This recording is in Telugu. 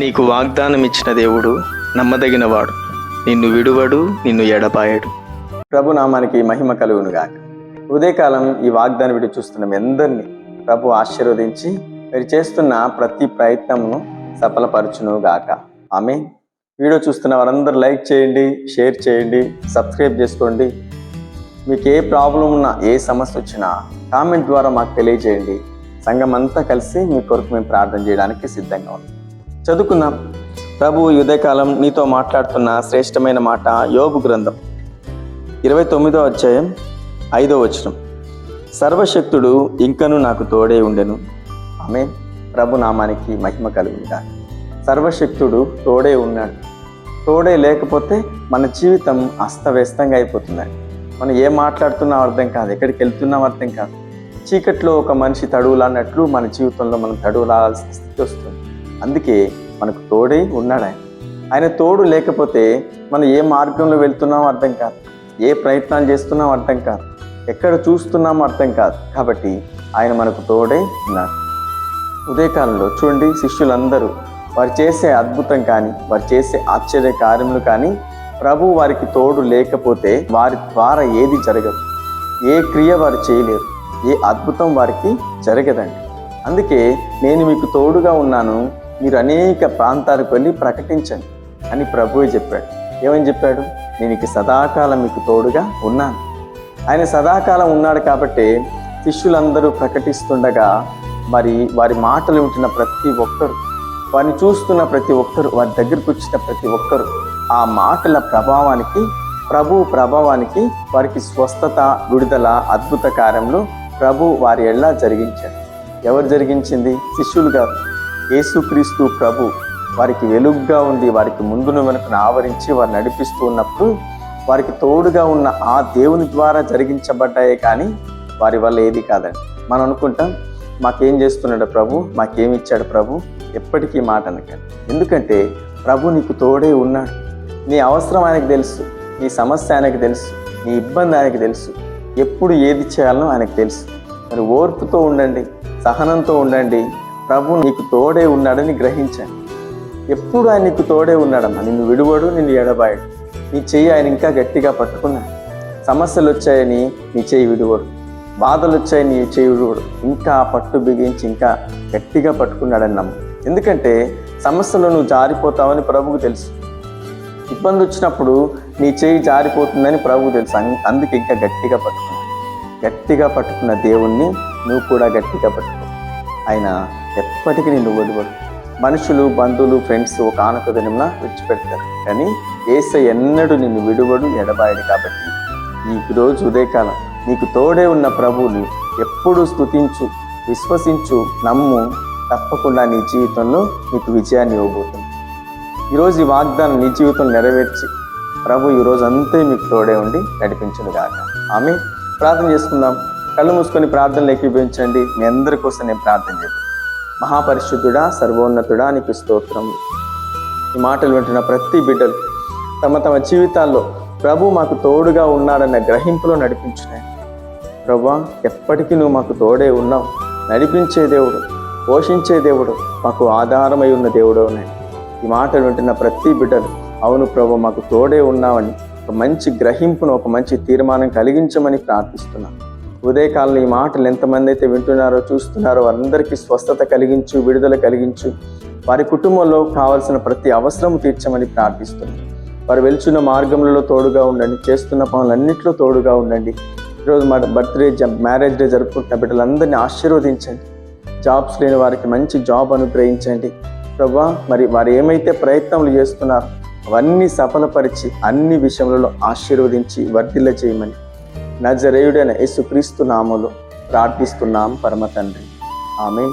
నీకు వాగ్దానం ఇచ్చిన దేవుడు నమ్మదగినవాడు. నిన్ను విడువడు నిన్ను ఎడపాయడు ప్రభు నామానికి మహిమ కలుగును గాక ఉదయకాలం ఈ వాగ్దానం విడి చూస్తున్న మీ అందరినీ ప్రభు ఆశీర్వదించి మీరు చేస్తున్న ప్రతి ప్రయత్నంను సఫలపరచును గాక ఆమె వీడియో చూస్తున్న వారందరూ లైక్ చేయండి షేర్ చేయండి సబ్స్క్రైబ్ చేసుకోండి. మీకు ఏ ప్రాబ్లం ఉన్నా ఏ సమస్య వచ్చినా కామెంట్ ద్వారా మాకు తెలియజేయండి. సంఘం అంతా కలిసి మీ కొరకు మేము ప్రార్థన చేయడానికి సిద్ధంగా ఉంది చదువుకుందాం. ప్రభు ఈ ఉదయకాలం నీతో మాట్లాడుతున్న శ్రేష్టమైన మాట యోగు గ్రంథం. ఇరవై తొమ్మిదో అధ్యాయం ఐదో వచనం. సర్వశక్తుడు ఇంకను నాకు తోడే ఉండెను. ఆమె ప్రభు నామానికి మహిమ కలుగుగా సర్వశక్తుడు తోడే ఉన్నాడు. తోడే లేకపోతే మన జీవితం అస్తవ్యస్తంగా అయిపోతుందండి. మనం ఏం మాట్లాడుతున్నాం అర్థం కాదు ఎక్కడికి వెళ్తున్నాం అర్థం కాదు. చీకట్లో ఒక మనిషి తడువులాన్నట్లు మన జీవితంలో మనం తడువులాల్సిన స్థితి వస్తుంది. అందుకే మనకు తోడే ఉన్నాడు ఆయన ఆయన తోడు లేకపోతే మనం ఏ మార్గంలో వెళ్తున్నామో అర్థం కాదు. ఏ ప్రయత్నాలు చేస్తున్నామో అర్థం కాదు. ఎక్కడ చూస్తున్నామో అర్థం కాదు. కాబట్టి ఆయన మనకు తోడే ఉన్నాడు. ఉదయకాలంలో చూడండి శిష్యులందరూ వారు చేసే అద్భుతం కానీ వారు చేసే ఆశ్చర్య కార్యములు కానీ ప్రభు వారికి తోడు లేకపోతే వారి ద్వారా ఏది జరగదు. ఏ క్రియ వారు చేయలేరు. ఏ అద్భుతం వారికి జరగదండి. అందుకే నేను మీకు తోడుగా ఉన్నాను. మీరు అనేక ప్రాంతాలకు వెళ్ళి ప్రకటించండి అని ప్రభువు చెప్పాడు. ఏమని చెప్పాడు? నేను ఇక సదాకాలం మీకు తోడుగా ఉన్నాను. ఆయన సదాకాలం ఉన్నాడు కాబట్టి శిష్యులందరూ ప్రకటిస్తుండగా మరి వారి మాటలు వింటున్న ప్రతి ఒక్కరు వారిని చూస్తున్న ప్రతి ఒక్కరు వారి దగ్గరకు వచ్చిన ప్రతి ఒక్కరు ఆ మాటల ప్రభావానికి ప్రభు ప్రభావానికి వారికి స్వస్థత విడుదల అద్భుత కార్యంలో ప్రభు వారి ఎళ్ళ జరిగించారు. ఎవరు జరిగించింది? శిష్యులు యేసుక్రీస్తు ప్రభు వారికి వెలుగుగా ఉండి వారికి ముందును వెనుకను ఆవరించి వారు నడిపిస్తూ ఉన్నప్పుడు వారికి తోడుగా ఉన్న ఆ దేవుని ద్వారా జరిగించబడ్డాయే కానీ వారి వల్ల ఏది కాదండి. మనం అనుకుంటాం మాకేం చేస్తున్నాడు ప్రభు? మాకేమిచ్చాడు ప్రభు? ఎప్పటికీ మాట అనకండి. ఎందుకంటే ప్రభు నీకు తోడే ఉన్నాడు. నీ అవసరం ఆయనకు తెలుసు నీ సమస్య ఆయనకు తెలుసు నీ ఇబ్బంది ఆయనకు తెలుసు ఎప్పుడు ఏది చేయాలనో ఆయనకు తెలుసు. మరి ఓర్పుతో ఉండండి సహనంతో ఉండండి ప్రభు నీకు తోడే ఉన్నాడని గ్రహించాను. ఎప్పుడు ఆయన నీకు తోడే ఉన్నాడమ్మా? నిన్ను విడువడు నిన్ను ఎడబాయడు. నీ చెయ్యి ఆయన ఇంకా గట్టిగా పట్టుకున్నాడు. సమస్యలు వచ్చాయని నీ చెయ్యి విడువడు. బాధలు వచ్చాయని నీ చెయ్యి విడువడు. ఇంకా పట్టు బిగించి ఇంకా గట్టిగా పట్టుకున్నాడని నమ్ము. ఎందుకంటే సమస్యలు నువ్వు జారిపోతావని ప్రభుకు తెలుసు. ఇబ్బంది వచ్చినప్పుడు నీ చేయి జారిపోతుందని ప్రభువు తెలుసు. అందుకు అందుకే ఇంకా గట్టిగా పట్టుకున్నాడు. గట్టిగా పట్టుకున్న దేవుణ్ణి నువ్వు కూడా గట్టిగా పట్టుకో. ఆయన ఎప్పటికీ నిన్ను వదివడు మనుషులు బంధువులు ఫ్రెండ్స్ ఒక ఆనక దినంన విడిచిపెడతారు. కానీ ఏస ఎన్నడూ నిన్ను విడువడు ఎడబాయడు కాబట్టి నీకు రోజు ఉదయకాలం నీకు తోడే ఉన్న ప్రభువుని ఎప్పుడు స్తుతించు విశ్వసించు నమ్ము తప్పకుండా నీ జీవితంలో నీకు విజయాన్ని ఇవ్వబోతుంది ఈరోజు ఈ వాగ్దానం నీ జీవితం నెరవేర్చి ప్రభు ఈ రోజు అంతే మీకు తోడే ఉండి నడిపించను గాక. ఆమె ప్రార్థన చేసుకుందాం. కళ్ళు మూసుకొని ప్రార్థనలు ఎక్కిపించండి మీ అందరి కోసం నేను ప్రార్థన చేస్తాను. మహాపరిశుద్ధుడా సర్వోన్నతుడా నీకు స్తోత్రం. ఈ మాటలు వింటున్న ప్రతి బిడ్డలు తమ తమ జీవితాల్లో ప్రభు మాకు తోడుగా ఉన్నాడన్న గ్రహింపులో నడిపించున్నాయి ప్రభా ఎప్పటికీ నువ్వు మాకు తోడే ఉన్నావు. నడిపించే దేవుడు పోషించే దేవుడు మాకు ఆధారమై ఉన్న దేవుడు ఉన్నాయి ఈ మాటలు వింటున్న ప్రతి బిడ్డలు అవును ప్రభు మాకు తోడే ఉన్నావని ఒక మంచి గ్రహింపును ఒక మంచి తీర్మానం కలిగించమని ప్రార్థిస్తున్నాను ఉదయకాలంలో ఈ మాటలు ఎంతమంది అయితే వింటున్నారో చూస్తున్నారో వారందరికీ స్వస్థత కలిగించు విడుదల కలిగించు. వారి కుటుంబంలో కావలసిన ప్రతి అవసరం తీర్చమని ప్రార్థిస్తున్నాను వారు వెళ్చున్న మార్గంలో తోడుగా ఉండండి. చేస్తున్న పనులన్నింటిలో తోడుగా ఉండండి. ఈరోజు మా బర్త్డే మ్యారేజ్ డే జరుపుకుంటున్న బిడ్డలందరినీ ఆశీర్వదించండి. జాబ్స్ లేని వారికి మంచి జాబ్ అనుగ్రహించండి. ప్రభా మరి వారు ఏమైతే ప్రయత్నములు చేస్తున్నారో అవన్నీ సఫలపరిచి అన్ని విషయములలో ఆశీర్వదించి వర్ధిల్ల చేయమని నజరేయుడైన యేసుక్రీస్తు నామములో ప్రార్థిస్తున్నాం పరమ తండ్రి ఆమె